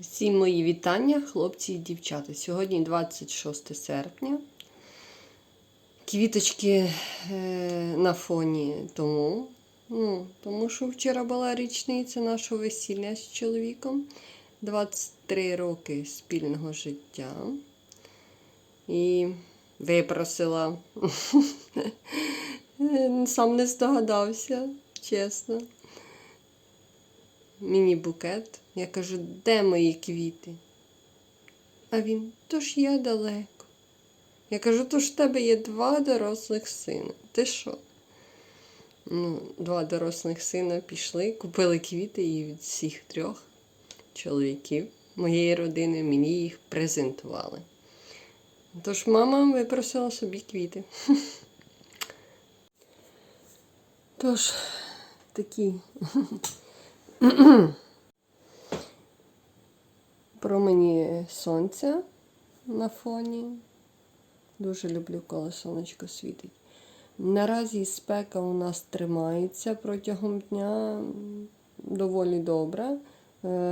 Всім мої вітання, хлопці і дівчата. Сьогодні 26 серпня. Квіточки е, на фоні тому. Ну, тому що вчора була річниця нашого весілля з чоловіком. 23 роки спільного життя. І випросила. Сам не здогадався, чесно. Міні-букет. Я кажу, де мої квіти? А він, то ж я далеко. Я кажу, то ж в тебе є два дорослих сина. Ти що? Ну, два дорослих сина пішли, купили квіти і від всіх трьох чоловіків моєї родини мені їх презентували. Тож мама випросила собі квіти. Тож, такі промені сонця на фоні. Дуже люблю, коли сонечко світить. Наразі спека у нас тримається протягом дня доволі добре. Е,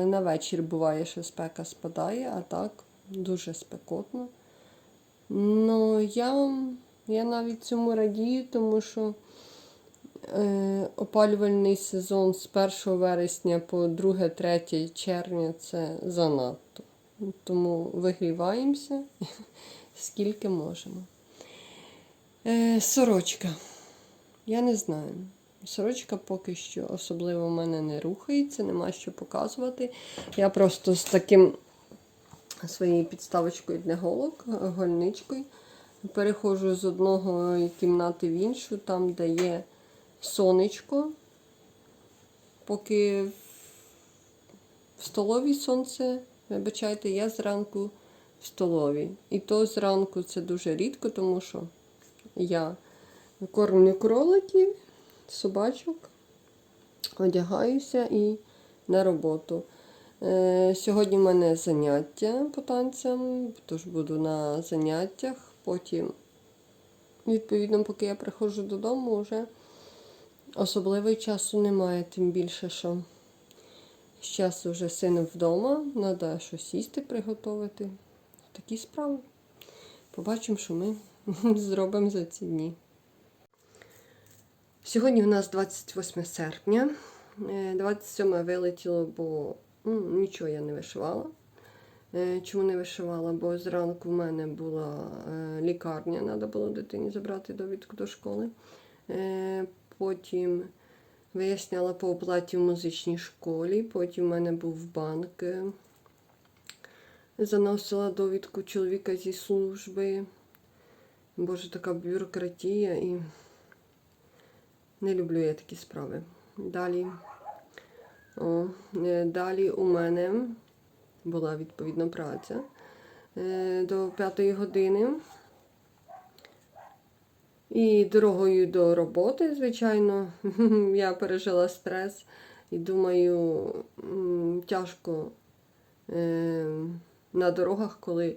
На вечір буває, що спека спадає, а так дуже спекотно. Ну, я, я навіть цьому радію, тому що опалювальний сезон з 1 вересня по 2-3 червня це занадто. Тому вигріваємося скільки можемо. Е, сорочка. Я не знаю. Сорочка поки що особливо в мене не рухається, нема що показувати. Я просто з таким своєю підставочкою для голок, гольничкою, переходжу з одного кімнати в іншу, там, де є сонечко. Поки в столовій сонце, вибачайте, я зранку в столовій. І то зранку це дуже рідко, тому що я кормлю кроликів, собачок, одягаюся і на роботу. Е, Сьогодні в мене заняття по танцям, тож буду на заняттях. Потім, відповідно, поки я приходжу додому, вже особливо часу немає, тим більше, що зараз вже син вдома, треба щось їсти приготувати. Такі справи. Побачимо, що ми зробимо за ці дні. Сьогодні у нас 28 серпня. Е, 27 вилетіло, бо ну, нічого я не вишивала. Е, Чому не вишивала? Бо зранку в мене була е, лікарня, треба було дитині забрати довідку до школи. Потім виясняла по оплаті в музичній школі. Потім в мене був банк. е, Заносила довідку чоловіка зі служби. Боже, така бюрократія і не люблю я такі справи. Далі, о, е, далі у мене була відповідна праця е, до п'ятої години. І дорогою до роботи, звичайно, я пережила стрес і думаю, тяжко е, на дорогах, коли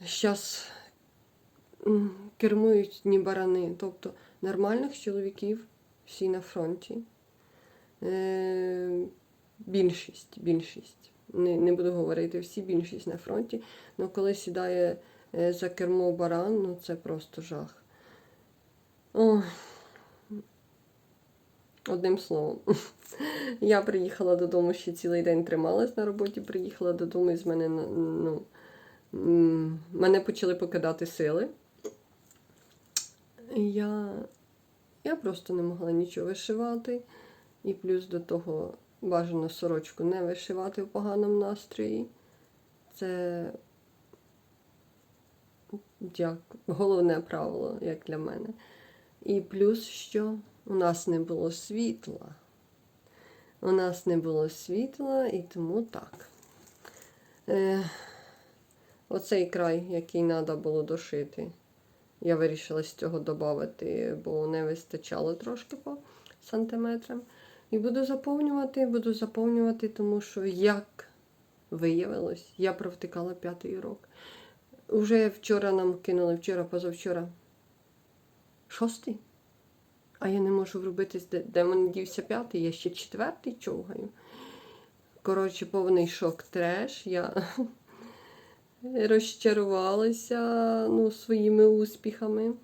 зараз кермують ні барани. Тобто нормальних чоловіків всі на фронті. Е, більшість, більшість. Не, не буду говорити всі, більшість на фронті. але коли сідає за кермо баран, ну це просто жах. Ой. Одним словом, я приїхала додому ще цілий день трималась на роботі, приїхала додому і з мене ну, мене почали покидати сили. Я, я просто не могла нічого вишивати. І плюс до того бажано сорочку не вишивати в поганому настрої. Це як головне правило, як для мене. І плюс, що у нас не було світла. У нас не було світла, і тому так. Е, оцей край, який треба було дошити, я вирішила з цього додати, бо не вистачало трошки по сантиметрам. І буду заповнювати, буду заповнювати, тому що, як виявилось, я провтикала п'ятий урок. Уже вчора нам кинули, вчора, позавчора. Шостий? А я не можу вробити, де, де мене дівся п'ятий, я ще четвертий човгаю. Коротше, повний шок треш. Я розчарувалася ну, своїми успіхами.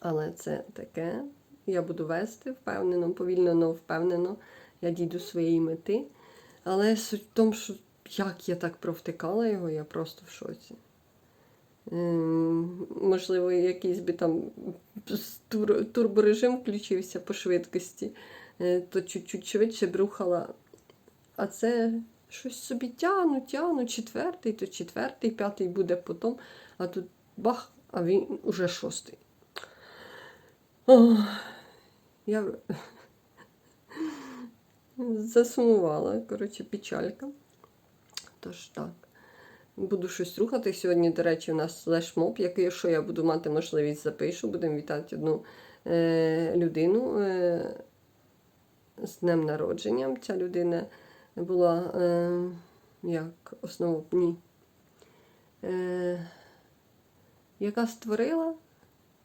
Але це таке. Я буду вести впевнено, повільно, але впевнено. Я дійду своєї мети. Але суть в тому, що як я так провтикала його, я просто в шоці. Можливо, якийсь би там тур, турборежим включився по швидкості, е, то чуть-чуть швидше б рухала. А це щось собі тяну, тяну, четвертий, то четвертий, п'ятий буде потім, а тут бах, а він уже шостий. Ох, я засумувала, коротше, печалька. Тож так. Буду щось рухати. Сьогодні, до речі, у нас флешмоб, якщо я буду мати можливість запишу, будемо вітати одну е, людину е, з днем народження. Ця людина була е, як основу, е, яка створила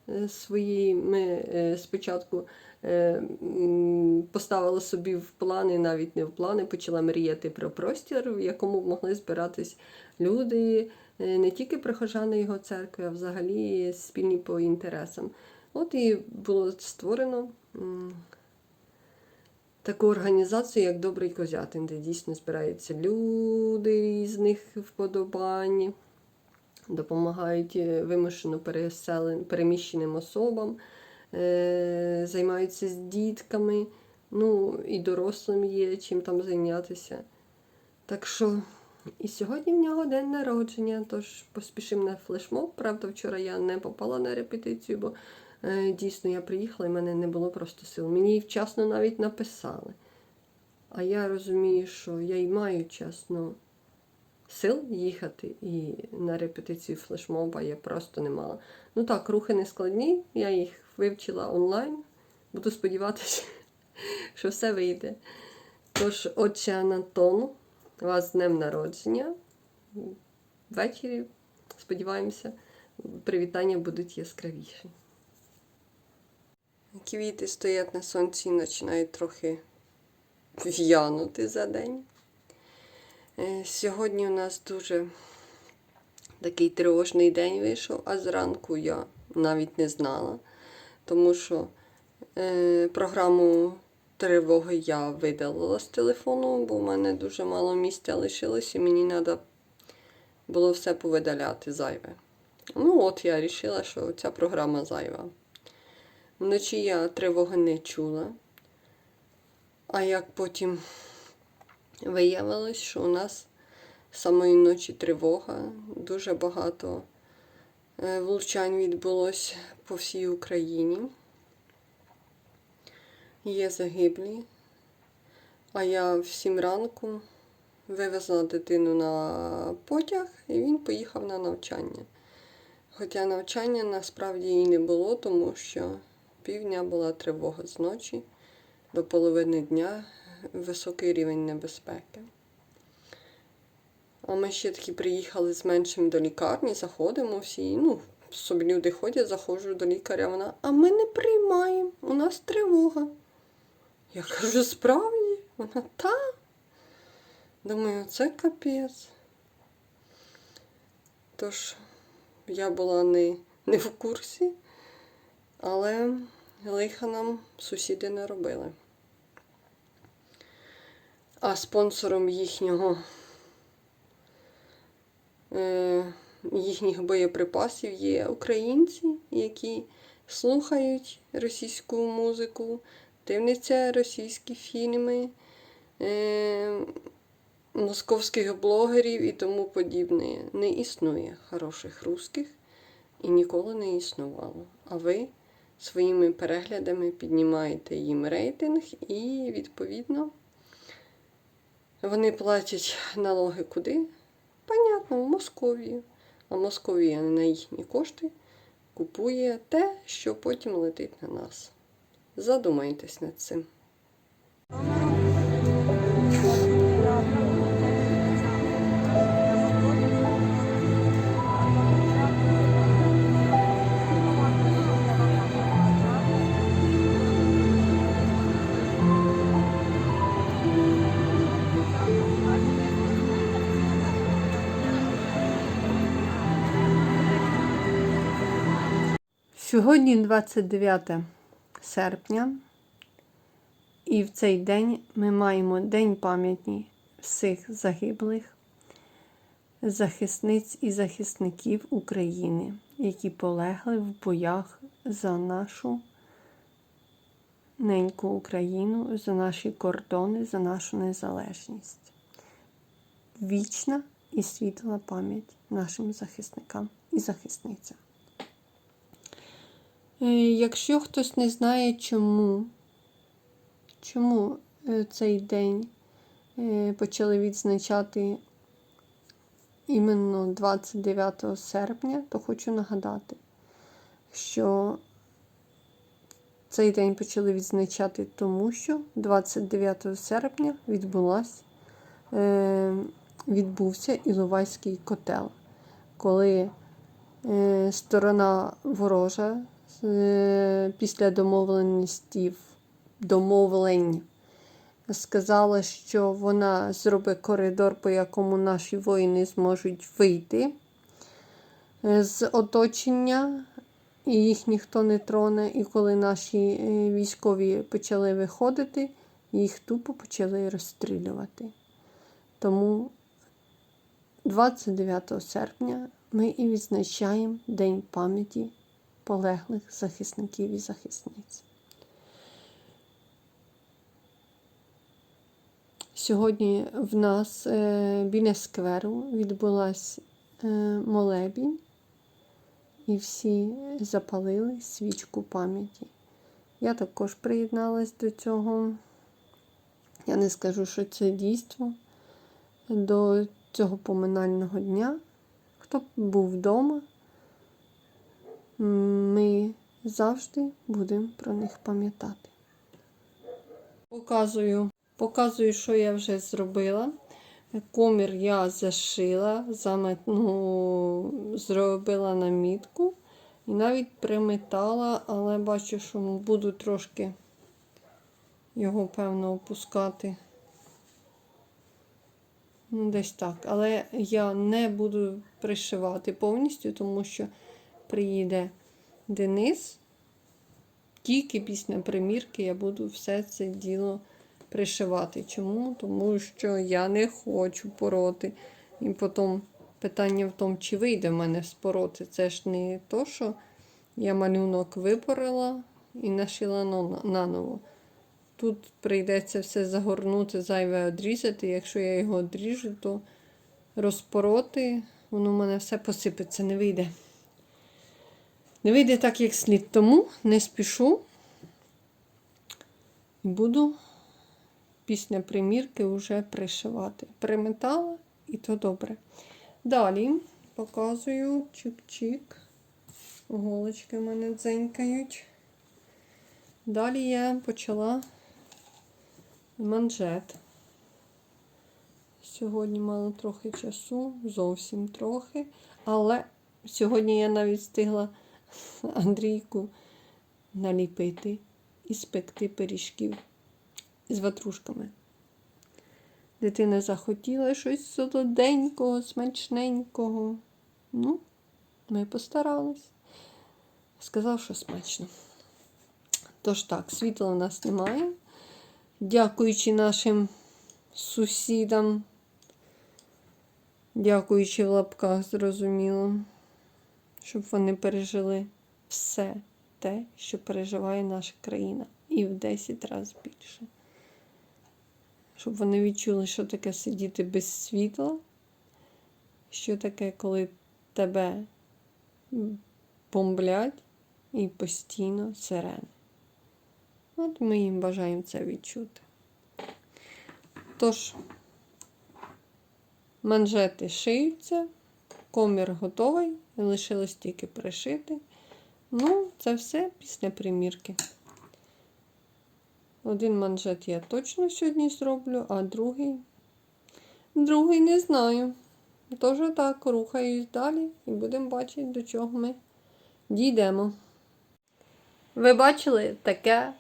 е, свої, ми е, спочатку е, поставила собі в плани, навіть не в плани, почала мріяти про простір, в якому могли збиратись люди, е, не тільки прихожани його церкви, а взагалі спільні по інтересам. От і було створено таку організацію, як Добрий Козятин, де дійсно збираються люди різних вподобань, допомагають е, вимушено переміщеним особам, е, займаються з дітками, ну і дорослим є чим там зайнятися. Так що і сьогодні в нього день народження, тож поспішимо на флешмоб. Правда, вчора я не попала на репетицію, бо е, дійсно я приїхала і мене не було просто сил. Мені вчасно навіть написали. А я розумію, що я й маю чесно сил їхати і на репетицію флешмоба я просто не мала. Ну так, рухи не складні, я їх вивчила онлайн. Буду сподіватися, що все вийде. Тож, отче Анатону, вас з днем народження. Ввечері, сподіваємося, привітання будуть яскравіші. Квіти стоять на сонці і починають трохи в'янути за день. Е, Сьогодні у нас дуже такий тривожний день вийшов, а зранку я навіть не знала, тому що е, програму тривоги я видалила з телефону, бо в мене дуже мало місця лишилось і мені треба було все повидаляти зайве. Ну, от я вирішила, що ця програма зайва. Вночі я тривоги не чула. А як потім виявилось, що у нас самої ночі тривога, дуже багато е, влучань відбулось по всій Україні. Є загиблі. А я в сім ранку вивезла дитину на потяг і він поїхав на навчання. Хоча навчання насправді і не було, тому що півдня була тривога з ночі до половини дня високий рівень небезпеки. А ми ще таки приїхали з меншим до лікарні, заходимо всі. Ну, собі люди ходять, заходжу до лікаря, вона, а ми не приймаємо, у нас тривога. Я кажу, справді? Вона та. Думаю, це капець. Тож, я була не, не в курсі, але лиха нам сусіди не робили. А спонсором їхнього е, їхніх боєприпасів є українці, які слухають російську музику, дивляться російські фільми, е, московських блогерів і тому подібне. Не існує хороших русських і ніколи не існувало. А ви своїми переглядами піднімаєте їм рейтинг і, відповідно, вони платять налоги куди? Понятно, в Московію. А Московія на їхні кошти купує те, що потім летить на нас. Задумайтесь над цим. Сьогодні 29 серпня, і в цей день ми маємо День пам'яті всіх загиблих захисниць і захисників України, які полегли в боях за нашу неньку Україну, за наші кордони, за нашу незалежність. Вічна і світла пам'ять нашим захисникам і захисницям. Е, Якщо хтось не знає, чому, чому е, цей день е, почали відзначати іменно 29 серпня, то хочу нагадати, що цей день почали відзначати тому, що 29 серпня відбулась, відбувся Іловайський котел, коли сторона ворожа після домовленостів, домовлень сказала, що вона зробить коридор, по якому наші воїни зможуть вийти е, з оточення, і їх ніхто не троне. І коли наші е, військові почали виходити, їх тупо почали розстрілювати. Тому 29 серпня ми і відзначаємо День пам'яті полеглих захисників і захисниць. Сьогодні в нас е, біля скверу відбулась е, молебінь, і всі запалили свічку пам'яті. Я також приєдналась до цього. Я не скажу, що це дійство до цього поминального дня. Хто був вдома, ми завжди будемо про них пам'ятати. Показую, показую, що я вже зробила. Комір я зашила, заметну, зробила намітку і навіть приметала, але бачу, що буду трошки його, певно, опускати. Ну, десь так. Але я не буду пришивати повністю, тому що приїде Денис. Тільки після примірки я буду все це діло пришивати. Чому? Тому що я не хочу пороти. І потім питання в тому, чи вийде в мене спороти. Це ж не то, що я малюнок випорила і нашила наново. Тут прийдеться все загорнути, зайве одрізати. Якщо я його одріжу, то розпороти, воно в мене все посипеться, не вийде. Не вийде так, як слід. Тому не спішу і буду після примірки вже пришивати. Приметала і то добре. Далі показую чик-чик. Голочки в мене дзенькають. Далі я почала манжет. Сьогодні мала трохи часу, зовсім трохи. Але сьогодні я навіть встигла Андрійку наліпити і спекти пиріжків з ватрушками. Дитина захотіла щось солоденького, смачненького. Ну, ми постарались. Сказав, що смачно. Тож так, світла у нас немає. Дякуючи нашим сусідам, дякуючи в лапках, зрозуміло, щоб вони пережили все те, що переживає наша країна, і в 10 разів більше. Щоб вони відчули, що таке сидіти без світла, що таке, коли тебе бомблять і постійно сирени. От ми їм бажаємо це відчути. Тож, манжети шиються, комір готовий, лишилось тільки пришити. Ну, це все після примірки. Один манжет я точно сьогодні зроблю, а другий. Другий не знаю. Тож так, рухаюсь далі і будемо бачити, до чого ми дійдемо. Ви бачили таке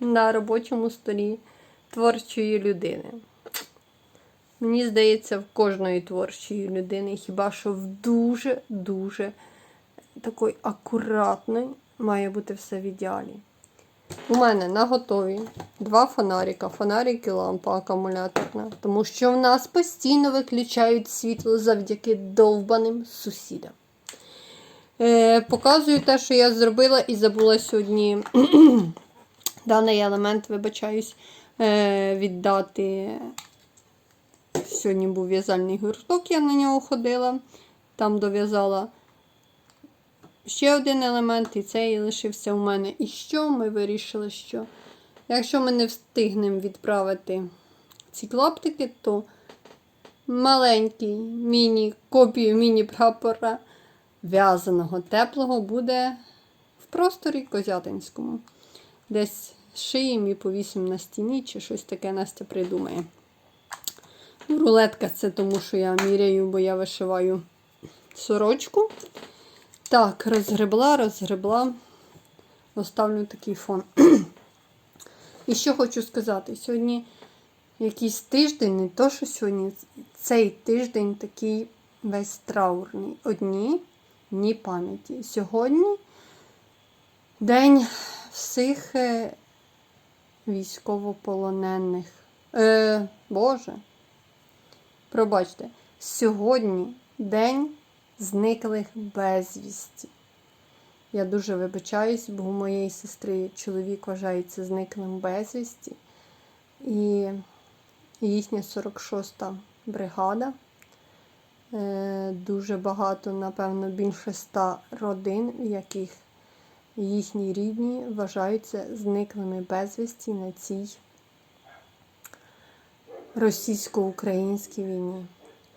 на робочому столі творчої людини. Мені здається, в кожної творчої людини, хіба що в дуже-дуже такий акуратний. Має бути все в ідеалі. У мене на готові два фонарика, фонарик і лампа акумуляторна. Тому що в нас постійно виключають світло завдяки довбаним сусідам. Е, показую те, що я зробила і забула сьогодні даний елемент, вибачаюсь, е, віддати. Сьогодні був в'язальний гурток, я на нього ходила, там дов'язала ще один елемент, і цей лишився у мене. І що ми вирішили, що якщо ми не встигнемо відправити ці клаптики, то маленький міні, копію міні-прапора в'язаного теплого буде в просторі Козятинському. Десь шиєм і повісимо на стіні, чи щось таке Настя придумає. Рулетка це тому, що я міряю, бо я вишиваю сорочку. Так, розгребла, розгребла. Оставлю такий фон. І що хочу сказати, сьогодні якийсь тиждень, не то, що сьогодні, цей тиждень такий весь траурний. Одні дні пам'яті. Сьогодні день всіх е, військовополонених. Е, Боже. Пробачте, сьогодні день зниклих безвісті. Я дуже вибачаюсь, бо у моєї сестри чоловік вважається зниклим безвісті. І їхня 46-та бригада. Е, Дуже багато, напевно, більше ста родин, в яких їхні рідні вважаються зниклими безвісті на цій російсько-українській війні.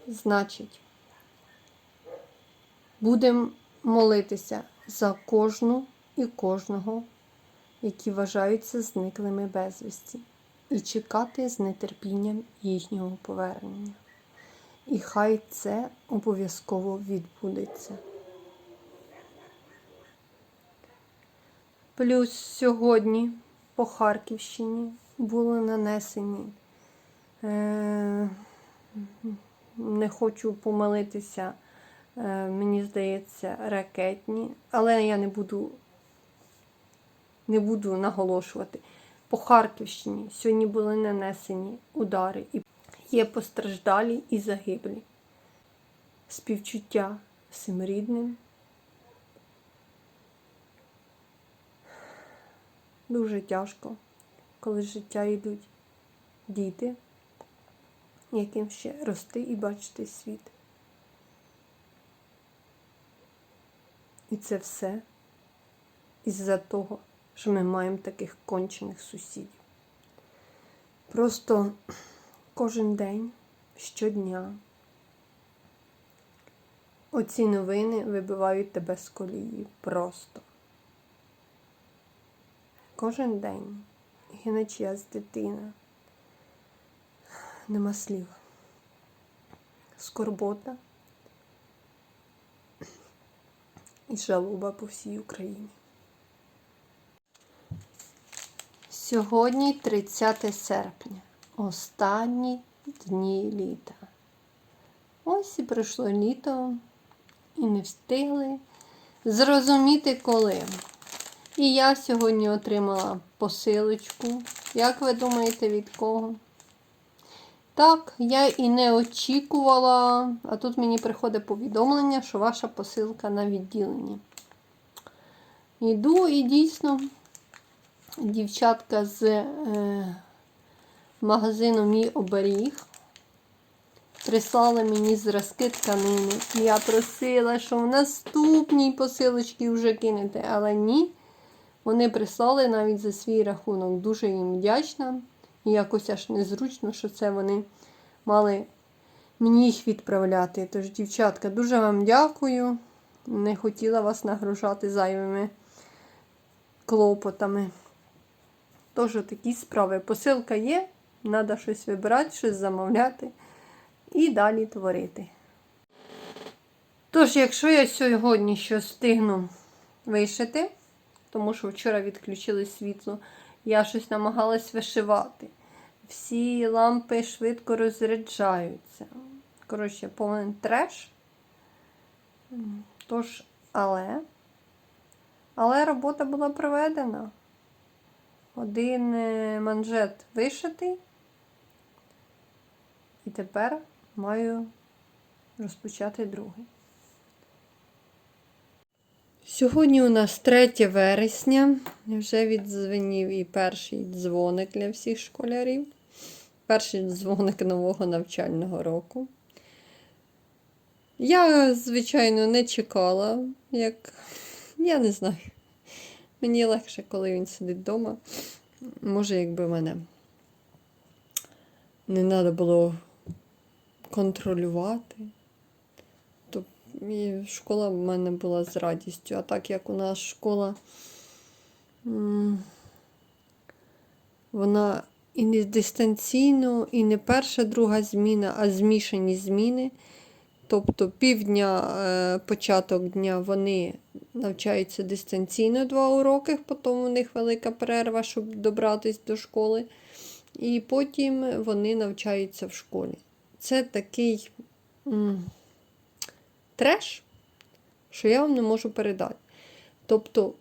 Значить, будемо молитися за кожну і кожного, які вважаються зниклими безвісті, і чекати з нетерпінням їхнього повернення. І хай це обов'язково відбудеться. Плюс сьогодні по Харківщині були нанесені. Е, не хочу помилитися, е, мені здається, ракетні, але я не буду, не буду наголошувати. По Харківщині сьогодні були нанесені удари і є постраждалі і загиблі. Співчуття всім рідним. Дуже тяжко, коли життя йдуть діти, яким ще рости і бачити світ. І це все із-за того, що ми маємо таких кончених сусідів. Просто кожен день, щодня, оці новини вибивають тебе з колії просто. Кожен день гине чиясь дитина. Нема слів. Скорбота і жалоба по всій Україні. Сьогодні 30 серпня. Останні дні літа. Ось і пройшло літо, і не встигли зрозуміти коли. І я сьогодні отримала посилочку. Як ви думаєте, від кого? Так, я і не очікувала, а тут мені приходить повідомлення, що ваша посилка на відділенні. Йду і дійсно дівчатка з е, магазину Мій оберіг прислали мені зразки тканини. Я просила, що в наступній посилочці вже кинете, але ні. Вони прислали навіть за свій рахунок. Дуже їм вдячна. І якось аж незручно, що це вони мали мені їх відправляти. Тож, дівчатка, дуже вам дякую. Не хотіла вас нагружати зайвими клопотами. Тож, такі справи. Посилка є, треба щось вибирати, щось замовляти і далі творити. Тож, якщо я сьогодні щось встигну вишити, тому що вчора відключили світло, я щось намагалась вишивати. Всі лампи швидко розряджаються. Коротше, повний треш. Тож, Але, але робота була проведена. Один е, манжет вишитий. І тепер маю розпочати другий. Сьогодні у нас 3 вересня. Вже відзвенів і перший дзвоник для всіх школярів. Перший дзвоник нового навчального року. Я, звичайно, не чекала, як. Я не знаю. Мені легше, коли він сидить вдома. Може, якби мене не треба було контролювати, то і школа в мене була з радістю. А так як у нас школа, вона і не дистанційно, і не перша, друга зміна, а змішані зміни. Тобто півдня, е, початок дня вони навчаються дистанційно два уроки, потім у них велика перерва, щоб добратися до школи. І потім вони навчаються в школі. Це такий м, треш, що я вам не можу передати. Тобто,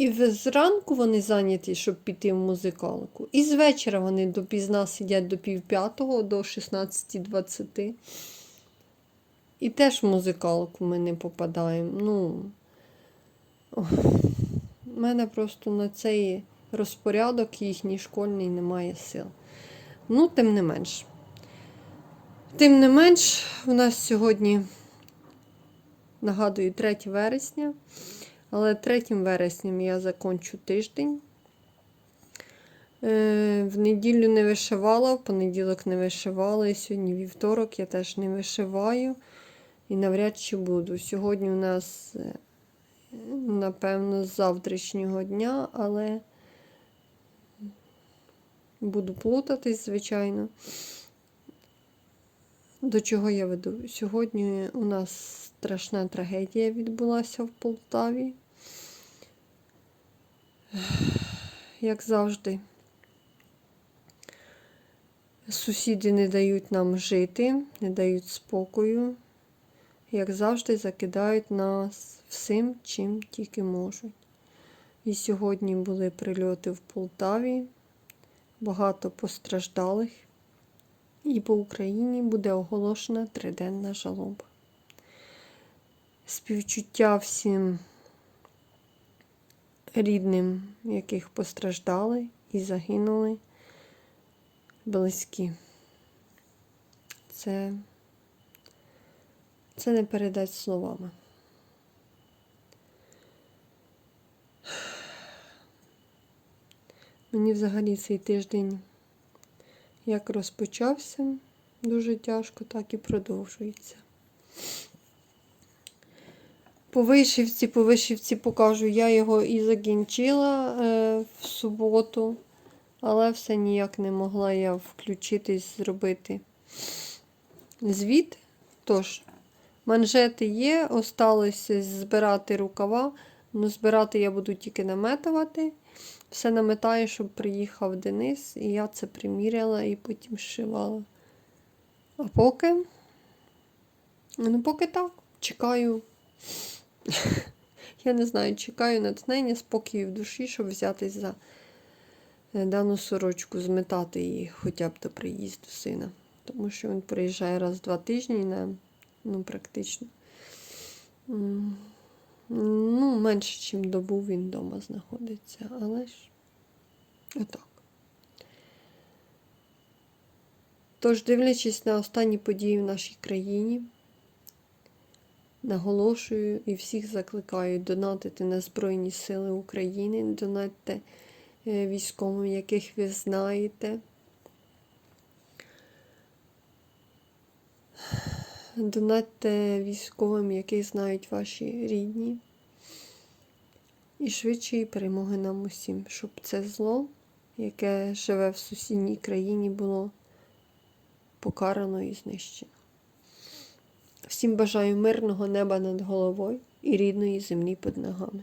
і зранку вони зайняті, щоб піти в музикалку, і з вечора вони допізна сидять до півп'ятого, до 16.20. І теж в музикалку ми не попадаємо. Ну, в мене просто на цей розпорядок їхній школьний немає сил. Ну, тим не менш. Тим не менш, у нас сьогодні, нагадую, 3 вересня, але 3 вересням я закончу тиждень. Е, В неділю не вишивала, в понеділок не вишивала, і сьогодні вівторок я теж не вишиваю і навряд чи буду. Сьогодні у нас, е, напевно, з завтрашнього дня, але буду плутатись, звичайно. До чого я веду? Сьогодні у нас страшна трагедія відбулася в Полтаві. Як завжди, сусіди не дають нам жити, не дають спокою. Як завжди, закидають нас всім, чим тільки можуть. І сьогодні були прильоти в Полтаві, багато постраждалих. І по Україні буде оголошена триденна жалоба. Співчуття всім рідним, яких постраждали і загинули близькі. Це, це не передать словами. Мені взагалі цей тиждень як розпочався дуже тяжко, так і продовжується. По вишивці, по вишивці покажу, я його і закінчила е, в суботу, але все ніяк не могла я включитись, зробити звіт. Тож, манжети є, осталося збирати рукава. Ну, збирати я буду тільки наметувати. Все наметаю, щоб приїхав Денис, і я це приміряла і потім зшивала. А поки, ну, поки так, чекаю. Я не знаю, чекаю натхнення, спокою в душі, щоб взятись за е, дану сорочку, зметати її хоча б до приїзду сина. Тому що він приїжджає раз в два тижні на, ну, практично. Ну, менше, ніж добу він вдома знаходиться, але ж отак. Тож, дивлячись на останні події в нашій країні, наголошую і всіх закликаю донатити на Збройні Сили України, донатьте е, військовим, яких ви знаєте. Донатьте військовим, яких знають ваші рідні. І швидшої перемоги нам усім, щоб це зло, яке живе в сусідній країні, було покарано і знищено. Всім бажаю мирного неба над головою і рідної землі під ногами.